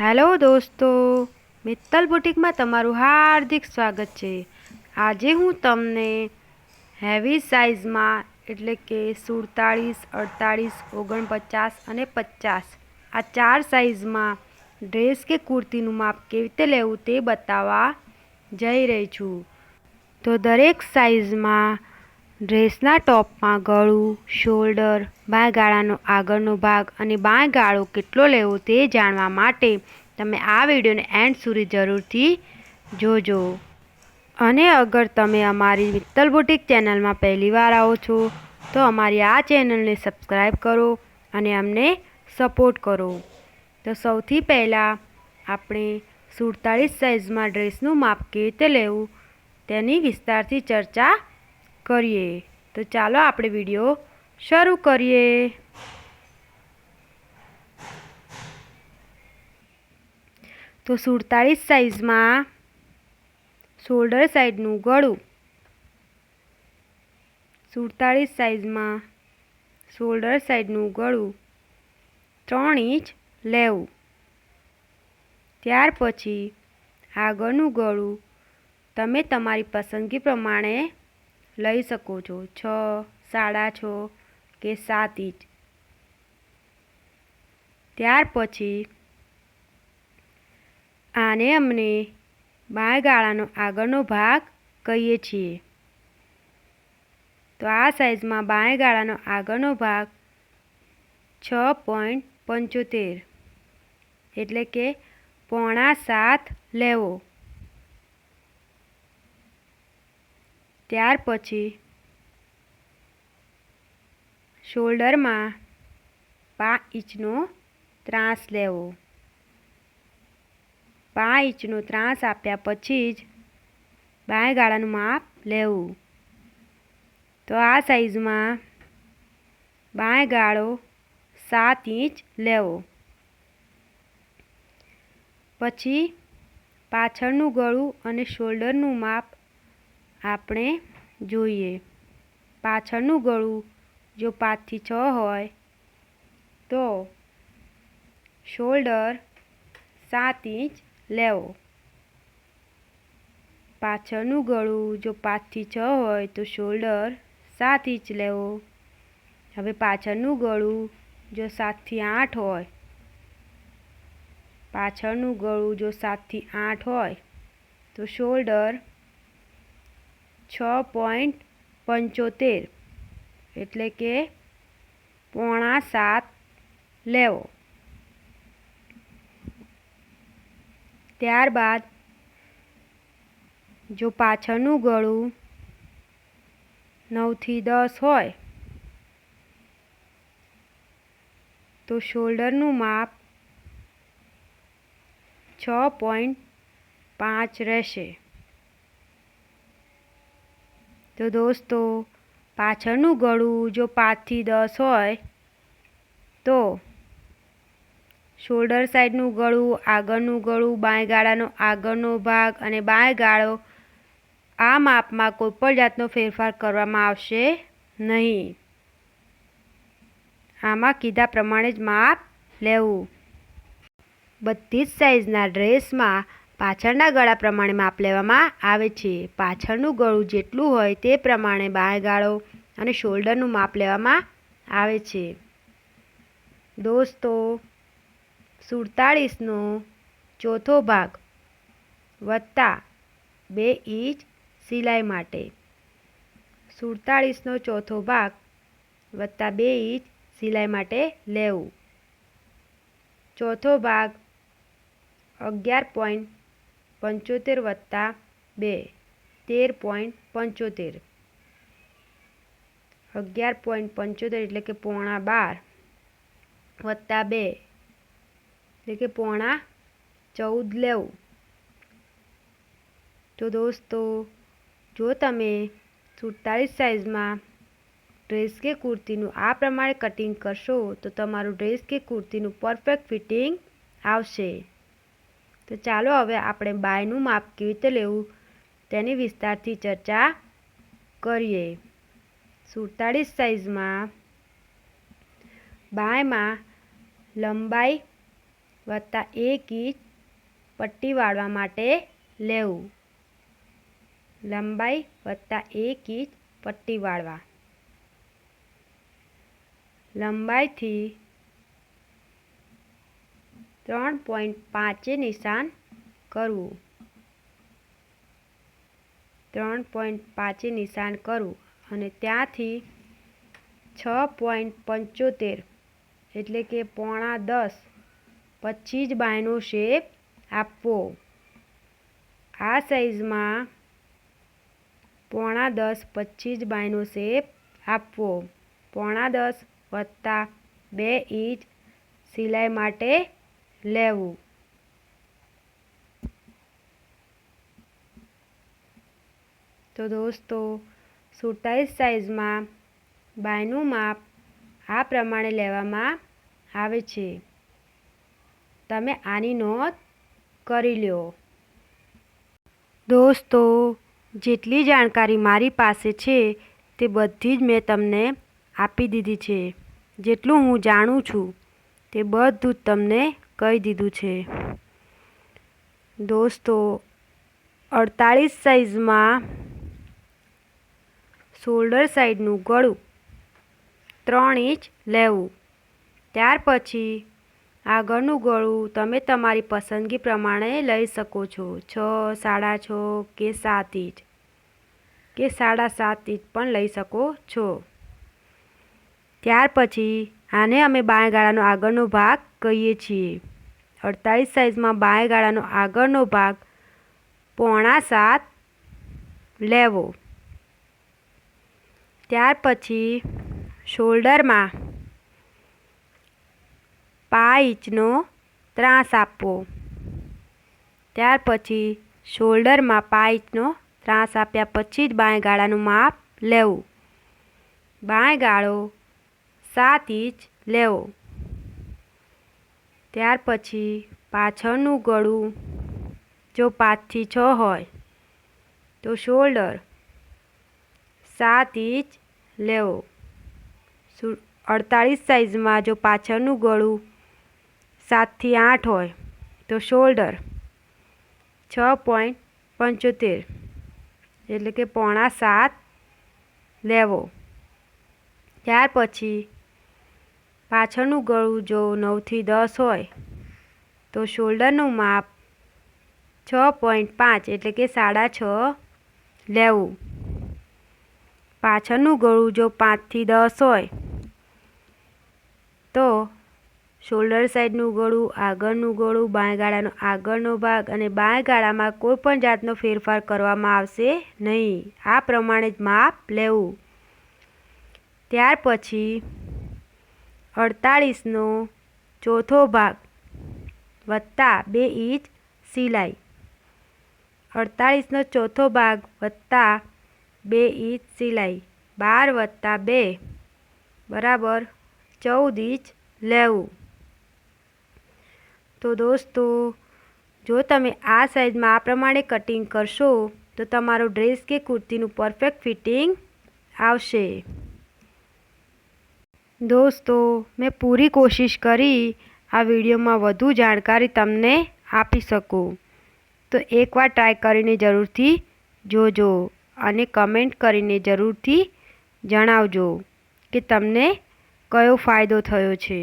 Hello દોસ્તો, મિત્તલ બુટિકમાં તમારું હાર્દિક સ્વાગત છે. આજે હું તમને હેવી સાઇઝમાં એટલે કે સુડતાળીસ, અડતાળીસ, ઓગણપચાસ અને પચાસ, આ ચાર સાઇઝમાં ડ્રેસ કે કુર્તીનું માપ કેવી રીતે લેવું તે બતાવવા જઈ રહી છું. તો દરેક સાઇઝમાં ડ્રેસના ટોપમાં ગળું, શોલ્ડર બાય ગાળાનો આગળનો ભાગ અને બાય ગાળો કેટલો લેવો તે જાણવા માટે તમે આ વિડીયોને એન્ડ સુધી જરૂરથી જોજો. અને અગર તમે અમારી મિત્તલ બુટીક ચેનલમાં પહેલી વાર આવો છો, તો અમારી આ ચેનલને સબસ્ક્રાઈબ કરો અને અમને સપોર્ટ કરો. તો સૌથી પહેલાં આપણે સુડતાળીસ સાઇઝમાં ડ્રેસનું માપ કેવી રીતે લેવું તેની વિસ્તારથી ચર્ચા કરીએ. તો ચાલો આપણે વીડિયો શરૂ કરીએ. તો સુડતાળીસ સાઇઝમાં શોલ્ડર સાઈડનું ગળું. સુડતાળીસ સાઇઝમાં શોલ્ડર સાઈડનું ગળું ત્રણ ઇંચ લેવું. ત્યાર પછી આગળનું ગળું તમે તમારી પસંદગી પ્રમાણે લઈ શકો છો. છ, સાડા છ કે સાત ઇંચ. ત્યાર પછી આને અમને બાય ગાળાનો આગળનો ભાગ કહીએ છીએ. તો આ સાઈઝમાં બાય ગાળાનો આગળનો ભાગ છ પોઈન્ટ પંચોતેર. એટલે કે પોણા સાત લેવો. ત્યાર પછી શોલ્ડરમાં પાંચ ઇંચનો ત્રાસ લેવો. પાંચ ઇંચનો ત્રાસ આપ્યા પછી જ બાય ગાળાનું માપ લેવું. તો આ સાઈઝમાં બાય ગાળો સાત ઇંચ લેવો. પછી પાછળનું ગળું અને શોલ્ડરનું માપ આપણે જોઈએ. પાછળનું ગળું જો પાંચથી છ હોય, તો શોલ્ડર સાત ઇંચ લેવો. પાછળનું ગળું જો પાંચથી છ હોય, તો શોલ્ડર સાત ઇંચ લેવો. હવે પાછળનું ગળું જો સાતથી આઠ હોય, પાછળનું ગળું જો સાતથી આઠ હોય, તો શોલ્ડર છ પોઈન્ટ પંચોતેર. એટલે કે પોણા સાત લેવો. ત્યારબાદ જો પાછળનું ગળું નવથી દસ હોય, તો શોલ્ડરનું માપ છ પોઈન્ટ પાંચ રહેશે. તો દોસ્તો, પાછળનું ગળું જો પાંચથી દસ હોય, તો શોલ્ડર સાઈડનું ગળું, આગળનું ગળું, બાય ગાળાનો આગળનો ભાગ અને બાય ગાળો, આ માપમાં કોઈ પણ જાતનો ફેરફાર કરવામાં આવશે નહીં. આમાં કીધા પ્રમાણે જ માપ લેવું. બધી જ સાઇઝના ડ્રેસમાં પાછળના ગળા પ્રમાણે માપ લેવામાં આવે છે. પાછળનું ગળું જેટલું હોય તે પ્રમાણે બાય ગાળો અને શોલ્ડરનું માપ લેવામાં આવે છે. દોસ્તો, સુડતાળીસનો ચોથો ભાગ વત્તા બે ઇંચ સિલાઈ માટે. સુડતાળીસનો ચોથો ભાગ વત્તા બે ઇંચ સિલાઈ માટે લેવું. ચોથો ભાગ અગિયાર પોઈન્ટ પંચોતેર વત્તા બે, તેર પોઈન્ટ પંચોતેર. અગિયાર પોઈન્ટ પંચોતેર એટલે કે પોણા બાર વત્તા બે, એટલે કે પોણા ચૌદ લેવું. તો દોસ્તો, જો તમે સુડતાલીસ સાઇઝમાં ડ્રેસ કે કુર્તીનું આ પ્રમાણે કટિંગ કરશો, તો તમારું ડ્રેસ કે કુર્તીનું પરફેક્ટ ફિટિંગ આવશે. તો ચાલો હવે આપણે બાયનું માપ કેવી રીતે લેવું? તેની વિસ્તારથી ચર્ચા કરીએ. સુડતાળીસ સાઇઝમાં બાયમાં લંબાઈ વત્તા એક ઇંચ પટ્ટી વાળવા માટે લેવું. લંબાઈ વત્તા એક ઇંચ પટ્ટી વાળવા. લંબાઈથી ત્રણ પોઈન્ટ પાંચે નિશાન કરવું. ત્રણ પોઈન્ટ પાંચે નિશાન કરવું અને ત્યાંથી છ પોઈન્ટ પંચોતેર એટલે કે પોણા દસ પછી જ બાયનો શેપ આપવો. આ સાઈઝમાં પોણા દસ પછી જ બાયનો શેપ આપવો. પોણા દસ વત્તા બે ઇંચ સિલાઈ માટે લેવું. તો દોસ્તો સુડતાલીસ સાઇઝમાં બાયનું માપ આ પ્રમાણે લેવામાં આવે છે. તમે આની નોંધ કરી લો દોસ્તો, જેટલી જાણકારી મારી પાસે છે તે બધી જ મેં તમને આપી દીધી છે. જેટલું હું જાણું છું તે બધું જ તમને કહી દીધું છે. દોસ્તો, અડતાળીસ સાઈઝમાં શોલ્ડર સાઈડનું ગળું ત્રણ ઇંચ લેવું. ત્યાર પછી આગળનું ગળું તમે તમારી પસંદગી પ્રમાણે લઈ શકો છો. છ, સાડા છ કે સાત ઇંચ. કે સાડા સાત ઇંચ પણ લઈ શકો છો. ત્યાર પછી આને અમે બાય ગાળાનો આગળનો ભાગ કહીએ છીએ. અડતાળીસ સાઈઝમાં બાય ગાળાનો આગળનો ભાગ પોણા સાત લેવો. ત્યાર પછી શોલ્ડરમાં પા ઇંચનો ત્રાસ આપવો. ત્યાર પછી શોલ્ડરમાં પા ઇંચનો ત્રાસ આપ્યા પછી જ બાંય ગાળાનું માપ લેવું. બાંય ગાળો સાત ઇંચ લેવો. ત્યાર પછી પાછળનું ગળું જો પાંચથી છ હોય, તો શોલ્ડર સાત ઇંચ લેવો. અડતાળીસ સાઈઝમાં જો પાછળનું ગળું સાતથી આઠ હોય, તો શોલ્ડર છ પોઈન્ટ પંચોતેર, એટલે કે પોણા સાત લેવો. ત્યાર પછી પાછળનું ગળું જો નવથી દસ હોય, તો શોલ્ડરનું માપ છ પોઈન્ટ પાંચ એટલે કે સાડા છ લેવું. પાછળનું ગળું જો પાંચથી દસ હોય, તો શોલ્ડર સાઈડનું ગળું, આગળનું ગળું બાંય ગાળાનો આગળનો ભાગ અને બાંય ગાળામાં કોઈ પણ જાતનો ફેરફાર કરવામાં આવશે નહીં. આ પ્રમાણે જ માપ લેવું. ત્યાર પછી અડતાળીસનો ચોથો ભાગ વત્તા બે ઇંચ સિલાઈ. અડતાળીસનો ચોથો ભાગ વત્તા બે ઇંચ સિલાઈ. બાર વત્તા બે બરાબર ચૌદ ઇંચ લેવું. તો દોસ્તો, જો તમે આ સાઈઝમાં આ પ્રમાણે કટિંગ કરશો, તો તમારો ડ્રેસ કે કુર્તીનું પરફેક્ટ ફિટિંગ આવશે. દોસ્તો, મેં પૂરી કોશિશ કરી આ વિડીયોમાં વધુ જાણકારી તમને આપી શકું. તો એકવાર ટ્રાય કરીને જરૂરથી જોજો અને કમેન્ટ કરીને જરૂરથી જણાવજો કે તમને કયો ફાયદો થયો છે.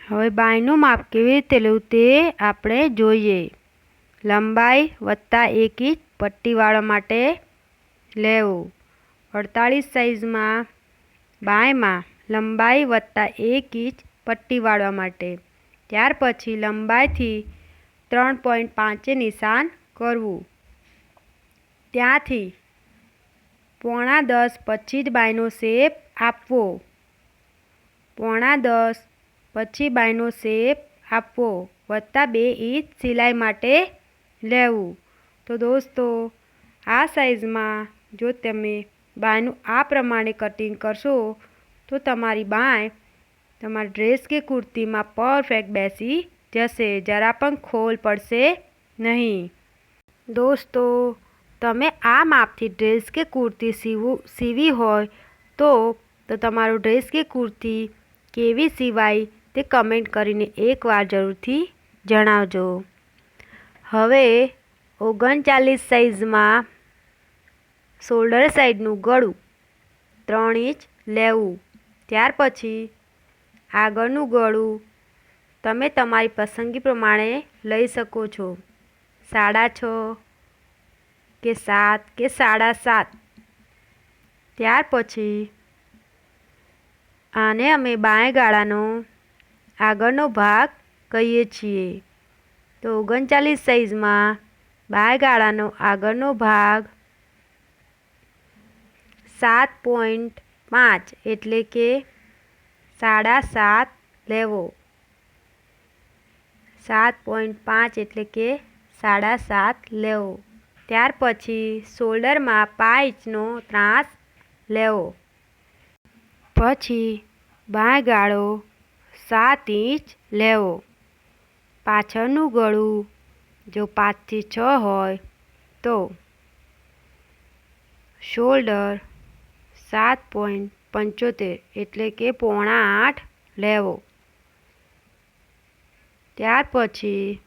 હવે બાયનું માપ કેવી રીતે લેવું તે આપણે જોઈએ. લંબાઈ વત્તા એક ઇંચ પટ્ટીવાળા માટે લેવું. અડતાળીસ સાઈઝમાં બાયમાં લંબાઈ વત્તા એક ઇંચ પટ્ટી વાળવા માટે. ત્યાર પછી લંબાઈથી ત્રણ પોઈન્ટ પાંચે નિશાન કરવું. ત્યાંથી પોણા દસ પછી જ બાયનો શેપ આપવો. પોણા દસ પછી બાયનો શેપ આપવો વત્તા બે ઇંચ સિલાઈ માટે લેવું. તો દોસ્તો, આ સાઈઝમાં જો તમે બાયનું આ પ્રમાણે કટિંગ કરશો તો તમારી બાય, તમારા ડ્રેસ કે કુર્તીમાં પરફેક્ટ બેસી જશે. જરા પણ ખોલ પડશે નહીં. દોસ્તો, તમે આ માપથી ડ્રેસ કે કુર્તી સીવું, સીવી હોય તો તો તમારો ડ્રેસ કે કુર્તી કેવી સિવાય તે કમેન્ટ કરીને એકવાર જરૂરથી જણાવજો. હવે ઓગણચાલીસ સાઇઝમાં શોલ્ડર સાઈડનું ગળું ત્રણ ઇંચ લેવું. ત્યાર પછી આગળનું ગળું તમે તમારી પસંદગી પ્રમાણે લઈ શકો છો. સાડા છ કે સાત કે સાડા સાત. ત્યાર પછી આને અમે બાંય ગાળાનો આગળનો ભાગ કહીએ છીએ. તો ઓગણચાલીસ સાઇઝમાં બાંય ગાળાનો આગળનો ભાગ સાત પોઈન્ટ પાંચ એટલે કે સાડા સાત લેવો. સાત પોઈન્ટ પાંચ એટલે કે સાડા સાત લેવો. ત્યાર પછી શોલ્ડરમાં પાંચ ઇંચનો ત્રાસ લેવો. પછી બાય ગાળો સાત ઇંચ લેવો. પાછળનું ગળું જો પાંચથી છ હોય તો. શોલ્ડર સાત પોઈન્ટ પંચોતેર એટલે કે પોણા આઠ લેવો. ત્યાર પછી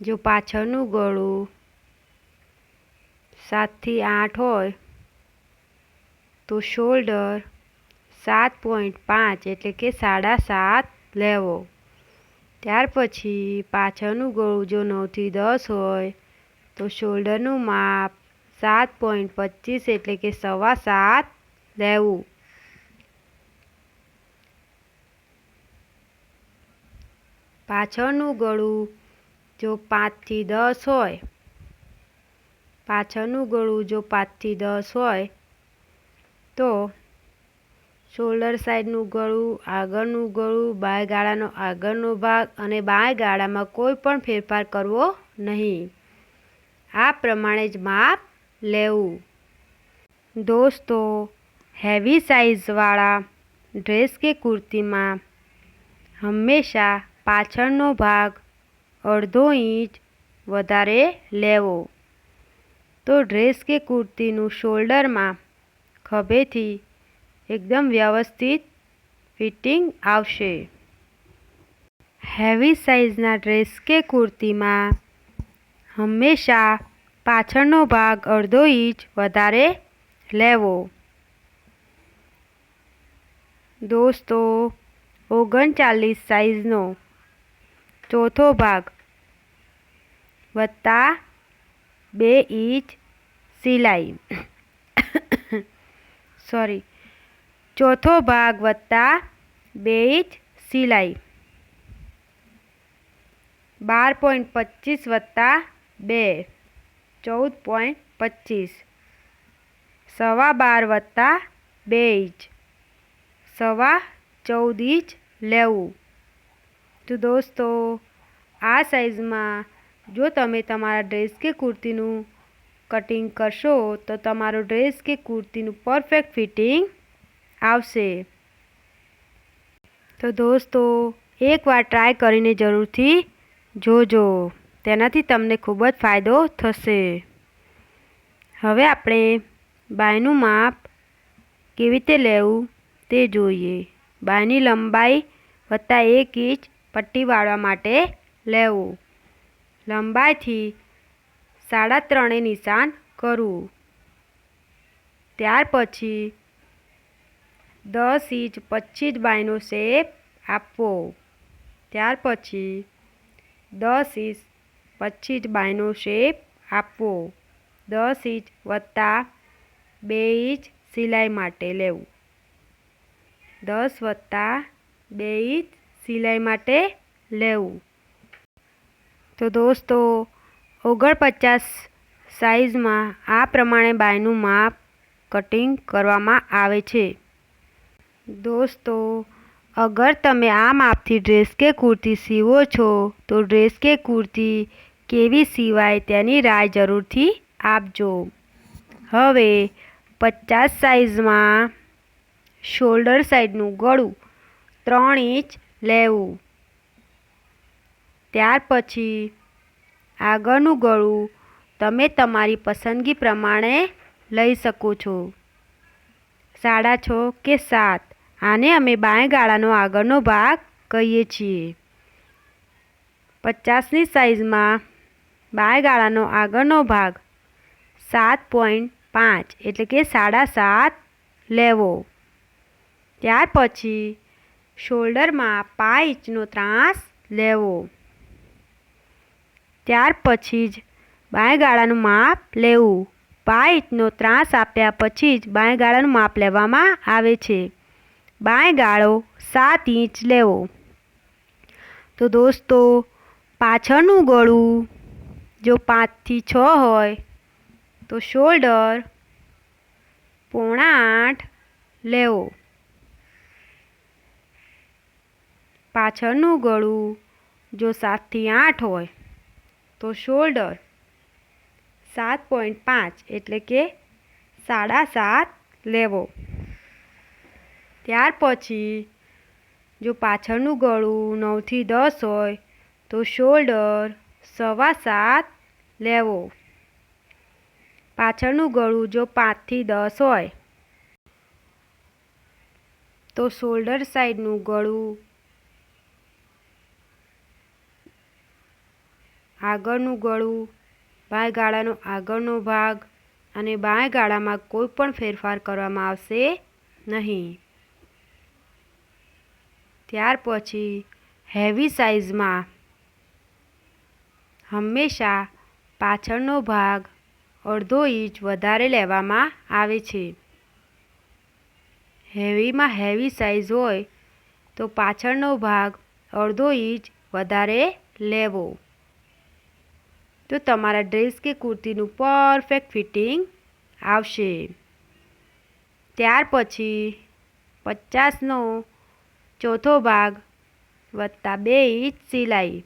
જો પાછળનું ગળું સાતથી આઠ હોય, તો શોલ્ડર સાત પોઈન્ટ પાંચ એટલે કે સાડા સાત લેવો. ત્યાર પછી પાછળનું ગળું જો નવથી દસ હોય, તો શોલ્ડરનું માપ સાત પોઈન્ટ પચીસ એટલે કે સવા સાત લેવું. પાછળનું ગળું જો પાંચથી દસ હોય, પાછળનું ગળું જો પાંચથી દસ હોય, તો શોલ્ડર સાઈડનું ગળું, આગળનું ગળું બાય ગાળાનો આગળનો ભાગ અને બાય ગાળામાં કોઈ પણ ફેરફાર કરવો નહીં. આ પ્રમાણે જ માપ લેવું. દોસ્તો હેવી સાઇઝવાળા ડ્રેસ કે કુર્તીમાં હંમેશા પાછળનો ભાગ અડધો ઇંચ વધારે લેવો. તો ડ્રેસ કે કુર્તીનું શોલ્ડરમાં ખભેથી એકદમ વ્યવસ્થિત ફિટિંગ આવશે. હેવી સાઇઝના ડ્રેસ કે કુર્તીમાં હંમેશા પાછળનો ભાગ અડધો ઇંચ વધારે લેવો. દોસ્તો, ઓગણચાલીસ સાઇઝનો ચોથો ભાગ વત્તા બે ઇંચ સિલાઈ. સોરી, ચોથો ભાગ વત્તા બે ઇંચ સિલાઈ. બાર પોઈન્ટ પચીસ વત્તા બે. ચૌદ પોઈન્ટ પચીસ. સવા બાર વત્તા બે ઇંચ. સવા ચૌદ ઇંચ લેવું. તો દોસ્તો, આ સાઇઝમાં જો તમે તમારા ડ્રેસ કે કુર્તીનું કટિંગ કરશો, તો તમારો ડ્રેસ કે કુર્તીનું પરફેક્ટ ફિટિંગ આવશે. તો દોસ્તો, એકવાર ટ્રાય કરીને જરૂરથી જોજો. તેનાથી તમને ખૂબ જ ફાયદો થશે. હવે આપણે બાયનું માપ કેવી રીતે લેવું તે જોઈએ. બાયની લંબાઈ વત્તા એક ઇંચ પટ્ટી વાળવા માટે લેવું. લંબાઈથી સાડા ત્રણે નિશાન કરવું. ત્યાર પછી દસ ઇંચ પચીસ બાયનો શેપ આપવો. ત્યાર પછી દસ ઇંચ પચીસ બાયનો શેપ આપવો. દસ ઇંચ વત્તા બે ઇંચ સિલાઈ માટે લેવું. દસ વત્તા બે ઇંચ સિલાઈ માટે લેવું. તો દોસ્તો, ઓગણપચાસ સાઇઝમાં આ પ્રમાણે બાયનું માપ કટિંગ કરવામાં આવે છે. દોસ્તો, અગર તમે આ માપથી ડ્રેસ કે કુર્તી સીવો છો, તો ડ્રેસ કે કુર્તી કેવી સિવાય તેની રાય જરૂરથી આપજો. હવે પચાસ સાઇઝમાં શોલ્ડર સાઈડનું ગળું ત્રણ ઇંચ લેવું. ત્યાર પછી આગળનું ગળું તમે તમારી પસંદગી પ્રમાણે લઈ શકો છો. સાડા છ કે સાત. આને અમે બાય ગાળાનો આગળનો ભાગ કહીએ છીએ. પચાસની સાઇઝમાં બાંય ગાળાનો આગળનો ભાગ સાત પોઈન્ટ પાંચ, એટલે કે સાડા સાત લેવો. ત્યાર પછી શોલ્ડરમાં પાંચ ઇંચનો ત્રાસ લેવો. ત્યાર પછી જ બાંય ગાળાનું માપ લેવું. પાંચ ઇંચનો ત્રાસ આપ્યા પછી જ બાંય ગાળાનું માપ લેવામાં આવે છે. બાયગાળો સાત ઇંચ લેવો. તો દોસ્તો, પાછળનું ગળું જો પાંચથી છ હોય, તો શોલ્ડર પોણા આઠ લેવો. પાછળનું ગળું જો સાતથી આઠ હોય, તો શોલ્ડર સાત પોઈન્ટ પાંચ એટલે કે સાડા સાત લેવો. ત્યાર પછી જો પાછળનું ગળું નવથી દસ હોય, તો શોલ્ડર સવા સાત લેવો. પાછળનું ગળું જો પાંચથી દસ હોય, તો શોલ્ડર સાઈડનું ગળું આગળનું ગળું, બાંય ગાળાનો આગળનો ભાગ અને બાંય ગાળામાં કોઈ પણ ફેરફાર કરવામાં આવશે નહીં. ત્યાર પછી હેવી સાઇઝમાં હંમેશા પાછળનો ભાગ અડધો ઇંચ વધારે લેવામાં આવે છે. હેવીમાં હેવી સાઇઝ હોય તો પાછળનો ભાગ અડધો ઇંચ વધારે લેવો. તો તમારા ડ્રેસ કે કુર્તીનું પરફેક્ટ ફિટિંગ આવશે. ત્યાર પછી પચાસનો ચોથો ભાગ વત્તા બે ઇંચ સિલાઈ.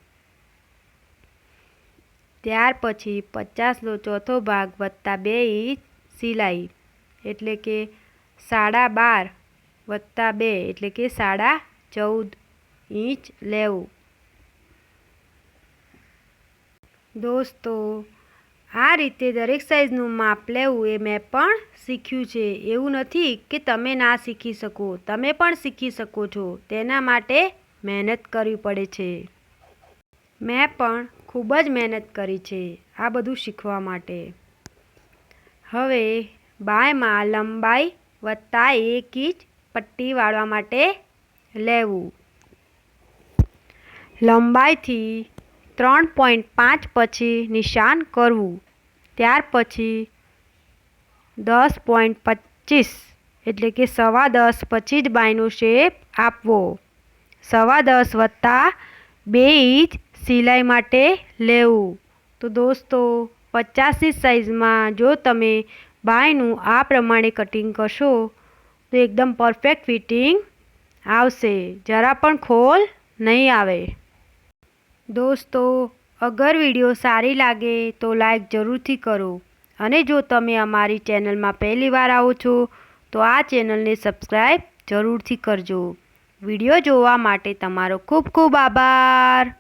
ત્યાર પછી પચાસનો ચોથો ભાગ વત્તા બે ઇંચ સિલાઈ, એટલે કે સાડા બાર વત્તા બે, એટલે કે સાડા ચૌદ ઇંચ લેવું. દોસ્તો, આ રીતે દરેક સાઇઝનું માપ લેવું એ મેં પણ શીખ્યું છે. એવું નથી કે તમે ના શીખી શકો. તમે પણ શીખી શકો છો. તેના માટે મહેનત કરવી પડે છે. મેં પણ ખૂબ જ મહેનત કરી છે આ બધું શીખવા માટે. હવે બાયમાં લંબાઈ વત્તા એક ઇંચ પટ્ટી વાળવા માટે લેવું. લંબાઈથી ત્રણ પોઈન્ટ પાંચ પછી નિશાન કરવું. ત્યાર પછી દસ પોઈન્ટ પચીસ એટલે કે સવા દસ પછી જ બાયનો શેપ આપવો. સવા દસ વત્તા બે ઇંચ સિલાઈ માટે લેવું. તો દોસ્તો પચાસની સાઇઝમાં જો તમે બાયનું આ પ્રમાણે કટિંગ કરશો, તો એકદમ પરફેક્ટ ફિટિંગ આવશે. જરા પણ ખોલ નહીં આવે. દોસ્તો, અગર વીડિયો સારી લાગે તો લાઈક જરૂરથી કરો. અને જો તમે અમારી ચેનલમાં પહેલી વાર આવો છો, તો આ ચેનલને સબસ્ક્રાઈબ જરૂરથી કરજો. વીડિયો જોવા માટે તમારો ખૂબ ખૂબ આભાર.